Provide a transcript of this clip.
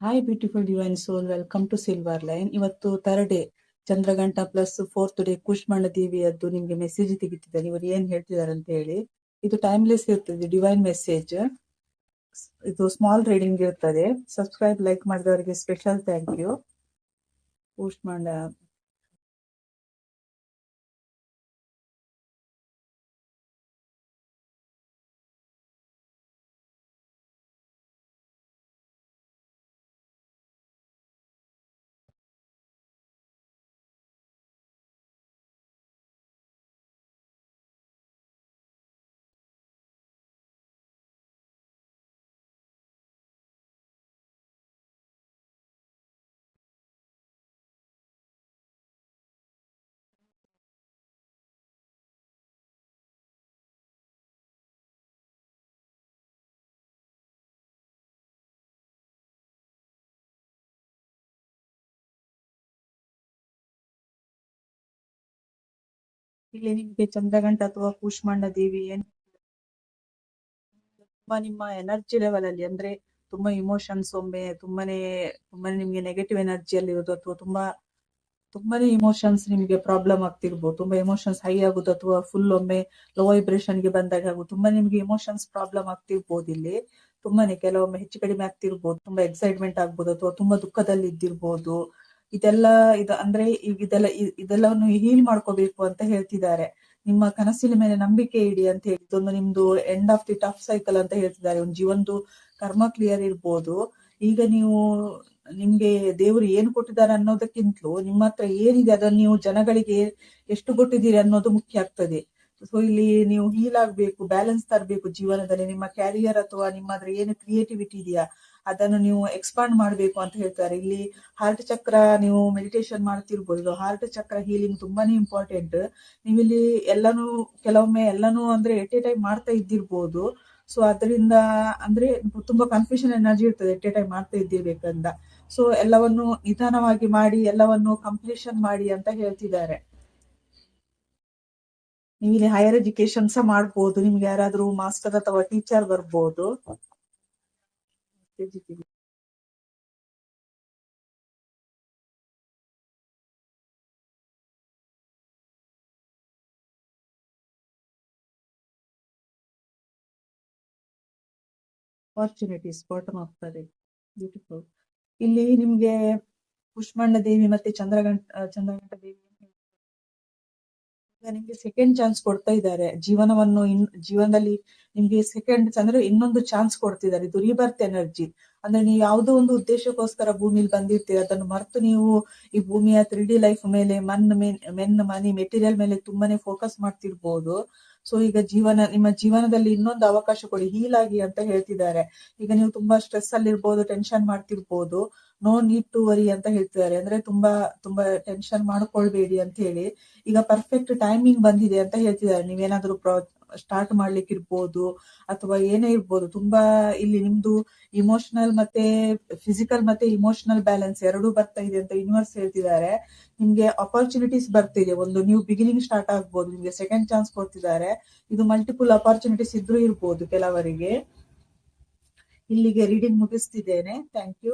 Hi beautiful divine soul welcome to silver line ಇವತ್ತು third day Chandraghanta plus fourth day Kushmanda ದೇವಿಯದ್ದು ನಿಮ್ಗೆ message ತೆಗಿತಿದ್ದಾರೆ ಇವರು ಏನ್ ಹೇಳ್ತಿದ್ದಾರೆ ಅಂತ ಹೇಳಿ, ಇದು ಟೈಮ್ಲೆಸ್ ಇರ್ತದೆ ಡಿವೈನ್ ಮೆಸೇಜ್ ಇದು ಸ್ಮಾಲ್ ರೀಡಿಂಗ್ ಇರ್ತದೆ. ಸಬ್ಸ್ಕ್ರೈಬ್ ಲೈಕ್ ಮಾಡಿದವರಿಗೆ ಸ್ಪೆಷಲ್ ಥ್ಯಾಂಕ್ ಯು ಕೂಷ್ಮಾಂಡ ಇಲ್ಲಿ ನಿಮ್ಗೆ ಚಂದ್ರಗಂಟ ಅಥವಾ ಕೂಷ್ಮಾಂಡ ದೇವಿ ಏನ್ ತುಂಬಾ ನಿಮ್ಮ ಎನರ್ಜಿ ಲೆವೆಲ್ ಅಲ್ಲಿ ಅಂದ್ರೆ ತುಂಬಾ ಇಮೋಷನ್ಸ್ ಒಮ್ಮೆ ತುಂಬಾನೇ ತುಂಬಾನೇ ನಿಮ್ಗೆ ನೆಗೆಟಿವ್ ಎನರ್ಜಿ ಅಲ್ಲಿ ಇರೋದು ಅಥವಾ ತುಂಬಾ, ತುಂಬಾನೇ ಇಮೋಷನ್ಸ್ ನಿಮ್ಗೆ ಪ್ರಾಬ್ಲಮ್ ಆಗ್ತಿರ್ಬೋದು. ತುಂಬಾ ಇಮೋಷನ್ಸ್ ಹೈ ಆಗುದು ಅಥವಾ ಫುಲ್ ಒಮ್ಮೆ ಲೋ ವೈಬ್ರೇಷನ್ಗೆ ಬಂದಾಗ ಆಗುದು ತುಂಬಾ ನಿಮ್ಗೆ ಇಮೋಷನ್ಸ್ ಪ್ರಾಬ್ಲಮ್ ಆಗ್ತಿರ್ಬೋದು ಇಲ್ಲಿ. ತುಂಬಾನೇ ಕೆಲವೊಮ್ಮೆ ಹೆಚ್ಚು ಕಡಿಮೆ ಆಗ್ತಿರ್ಬೋದು. ತುಂಬಾ ಎಕ್ಸೈಟ್ಮೆಂಟ್ ಆಗ್ಬೋದು ಅಥವಾ ತುಂಬಾ ದುಃಖದಲ್ಲಿ ಇದ್ದಿರ್ಬೋದು. ಇದೆಲ್ಲ ಇದು ಅಂದ್ರೆ ಇದೆಲ್ಲ ಇದೆಲ್ಲವನ್ನು ಹೀಲ್ ಮಾಡ್ಕೋಬೇಕು ಅಂತ ಹೇಳ್ತಿದ್ದಾರೆ. ನಿಮ್ಮ ಕನಸಿನ ಮೇಲೆ ನಂಬಿಕೆ ಇಡಿ ಅಂತ ಹೇಳಿ, ಇದೊಂದು ನಿಮ್ದು end of the tough cycle ಅಂತ ಹೇಳ್ತಿದ್ದಾರೆ. ಒಂದು ಜೀವನದು ಕರ್ಮ ಕ್ಲಿಯರ್ ಇರ್ಬೋದು. ಈಗ ನೀವು ನಿಮ್ಗೆ ದೇವರು ಏನು ಕೊಟ್ಟಿದ್ದಾರೆ ಅನ್ನೋದಕ್ಕಿಂತಲೂ ನಿಮ್ಮ ಹತ್ರ ಏನಿದೆ ಅದನ್ನ ನೀವು ಜನಗಳಿಗೆ ಎಷ್ಟು ಕೊಟ್ಟಿದ್ದೀರಿ ಅನ್ನೋದು ಮುಖ್ಯ ಆಗ್ತದೆ. ಸೊ ಇಲ್ಲಿ ನೀವು ಹೀಲ್ ಆಗ್ಬೇಕು ಬ್ಯಾಲೆನ್ಸ್ ತರಬೇಕು ಜೀವನದಲ್ಲಿ. ನಿಮ್ಮ ಕ್ಯಾರಿಯರ್ ಅಥವಾ ನಿಮ್ಮ ಹತ್ರ ಏನು ಕ್ರಿಯೇಟಿವಿಟಿ ಇದೆಯಾ? ಅದನ್ನು ನೀವು ಎಕ್ಸ್ಪಾಂಡ್ ಮಾಡಬೇಕು ಅಂತ ಹೇಳ್ತಾರೆ. ಇಲ್ಲಿ ಹಾರ್ಟ್ ಚಕ್ರ ನೀವು ಮೆಡಿಟೇಷನ್ ಮಾಡ್ತಿರ್ಬೋದು. ಹಾರ್ಟ್ ಚಕ್ರ ಹೀಲಿಂಗ್ ತುಂಬಾನೇ ಇಂಪಾರ್ಟೆಂಟ್ ನೀವಿಲ್ಲಿ ಎಲ್ಲಾನು ಕೆಲವೊಮ್ಮೆ ಎಲ್ಲಾನು ಅಂದ್ರೆ ಎಟ್ ಎ ಟೈಮ್ ಮಾಡ್ತಾ ಇದ್ದಿರ್ಬೋದು. ಸೊ ಅದರಿಂದ ಅಂದ್ರೆ ತುಂಬಾ ಕನ್ಫ್ಯೂಷನ್ ಎನರ್ಜಿ ಇರ್ತದೆ ಎಟ್ ಎ ಟೈಮ್ ಮಾಡ್ತಾ ಇದ್ದಿರ್ಬೇಕಂತ. ಸೊ ಎಲ್ಲವನ್ನು ನಿಧಾನವಾಗಿ ಮಾಡಿ, ಎಲ್ಲವನ್ನು ಕಂಪ್ಲೀಷನ್ ಮಾಡಿ ಅಂತ ಹೇಳ್ತಿದ್ದಾರೆ. ನೀವು ಇಲ್ಲಿ ಹೈಯರ್ ಎಜುಕೇಶನ್ ಸಹ ಮಾಡ್ಬೋದು. ನಿಮ್ಗೆ ಯಾರಾದ್ರೂ ಮಾಸ್ಟರ್ ಅಥವಾ ಟೀಚರ್ ಬರ್ಬೋದು. ಆಪರ್ಚುನಿಟೀಸ್ ಬಾಟಮ್ ಆಗ್ತದೆ ಬ್ಯೂಟಿಫುಲ್ ಇಲ್ಲಿ ನಿಮ್ಗೆ ಪುಷ್ಪಣ್ಣ ದೇವಿ ಮತ್ತೆ ಚಂದ್ರಗಂಟ ಚಂದ್ರಗಂಟ ದೇವಿ ನಿಮ್ಗೆ ಸೆಕೆಂಡ್ ಚಾನ್ಸ್ ಕೊಡ್ತಾ ಇದ್ದಾರೆ. ಜೀವನವನ್ನು ಇನ್, ಜೀವನದಲ್ಲಿ ನಿಮ್ಗೆ ಸೆಕೆಂಡ್ ಅಂದ್ರೆ ಇನ್ನೊಂದು ಚಾನ್ಸ್ ಕೊಡ್ತಿದ್ದಾರೆ. ಇದು ಎನರ್ಜಿ ಅಂದ್ರೆ ನೀವು ಯಾವುದೋ ಒಂದು ಉದ್ದೇಶಕ್ಕೋಸ್ಕರ ಭೂಮಿಲಿ ಬಂದಿರ್ತೀರಿ, ಅದನ್ನು ಮರೆತು ನೀವು ಈ ಭೂಮಿಯ ತ್ರೀ ಡಿ ಲೈಫ್ ಮೇಲೆ ಮನ್ ಮೆನ್ ಮನಿ ಮೆಟೀರಿಯಲ್ ಮೇಲೆ ತುಂಬಾನೇ ಫೋಕಸ್ ಮಾಡ್ತಿರ್ಬೋದು. ಸೊ ಈಗ ಜೀವನ, ನಿಮ್ಮ ಜೀವನದಲ್ಲಿ ಇನ್ನೊಂದು ಅವಕಾಶ ಕೊಡಿ ಹೀಲ್ ಆಗಿ ಅಂತ ಹೇಳ್ತಿದ್ದಾರೆ. ಈಗ ನೀವು ತುಂಬಾ ಸ್ಟ್ರೆಸ್ ಅಲ್ಲಿ ಇರ್ಬೋದು ಟೆನ್ಷನ್ ಮಾಡ್ತಿರ್ಬೋದು. ನೋ ನೀಡ್ ಟು ವರಿ ಅಂತ ಹೇಳ್ತಿದ್ದಾರೆ. ಅಂದ್ರೆ ತುಂಬಾ ತುಂಬಾ ಟೆನ್ಷನ್ ಮಾಡ್ಕೊಳ್ಬೇಡಿ ಅಂತ ಹೇಳಿ. ಈಗ ಪರ್ಫೆಕ್ಟ್ ಟೈಮಿಂಗ್ ಬಂದಿದೆ ಅಂತ ಹೇಳ್ತಿದ್ದಾರೆ. ನೀವೇನಾದ್ರೂ ಸ್ಟಾರ್ಟ್ ಮಾಡ್ಲಿಕ್ಕೆ ಇರ್ಬೋದು ಅಥವಾ ಏನೇ ಇರ್ಬೋದು. ತುಂಬಾ ಇಲ್ಲಿ ನಿಮ್ದು ಇಮೋಷನಲ್ ಮತ್ತೆ ಫಿಸಿಕಲ್ ಮತ್ತೆ ಇಮೋಷನಲ್ ಬ್ಯಾಲೆನ್ಸ್ ಎರಡೂ ಬರ್ತಾ ಇದೆ ಅಂತ ಯೂನಿವರ್ಸ್ ಹೇಳ್ತಿದ್ದಾರೆ. ನಿಮ್ಗೆ ಅಪರ್ಚುನಿಟೀಸ್ ಬರ್ತಿದೆ ಒಂದು ನ್ಯೂ ಬಿಗಿನಿಂಗ್ ಸ್ಟಾರ್ಟ್ ಆಗ್ಬೋದು. ನಿಮ್ಗೆ ಸೆಕೆಂಡ್ ಚಾನ್ಸ್ ಕೊಡ್ತಿದ್ದಾರೆ. ಇದು ಮಲ್ಟಿಪಲ್ ಅಪರ್ಚುನಿಟೀಸ್ ಇದ್ರೂ ಇರ್ಬೋದು ಕೆಲವರಿಗೆ. ಇಲ್ಲಿಗೆ ರೀಡಿಂಗ್ ಮುಗಿಸ್ತಿದ್ದೇನೆ. Thank you